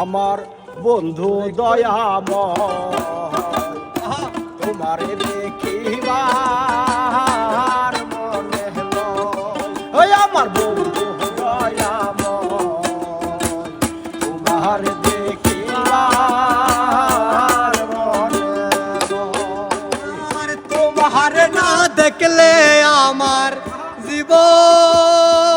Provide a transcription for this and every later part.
আমার বন্ধু দয়াম তোমার দেখিবার মনে হলো। ওই আমার বন্ধু দয়াম তোমার দেখিবার মনে তোমার না দেখলে আমার জীবন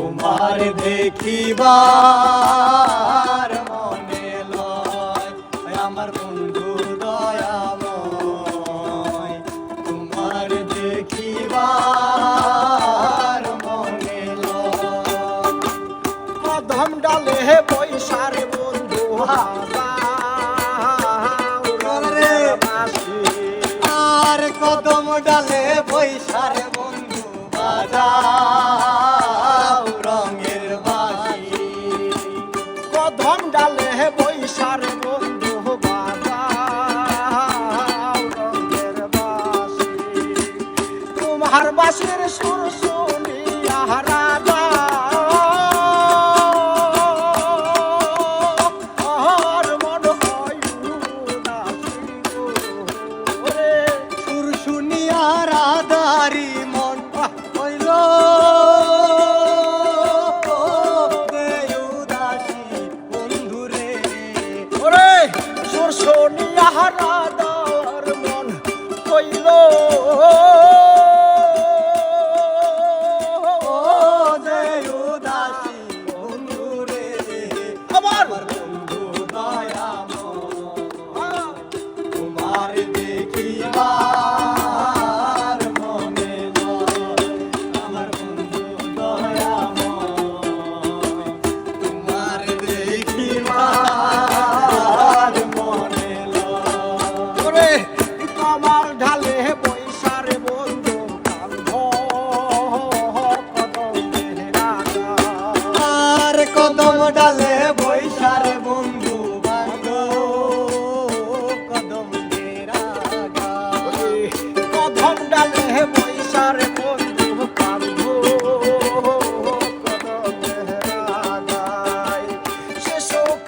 তোমার দেখিবার মনে লয় আমার বন্ধু দয়াময়। তোমার দেখিবার মনে লয়। কদম ডালে পয়সার বন্ধু আর কদম ডালে বৈশার বন্ধু রঙের বাসি তোমার বাসির সুর শুনি আহারা রইল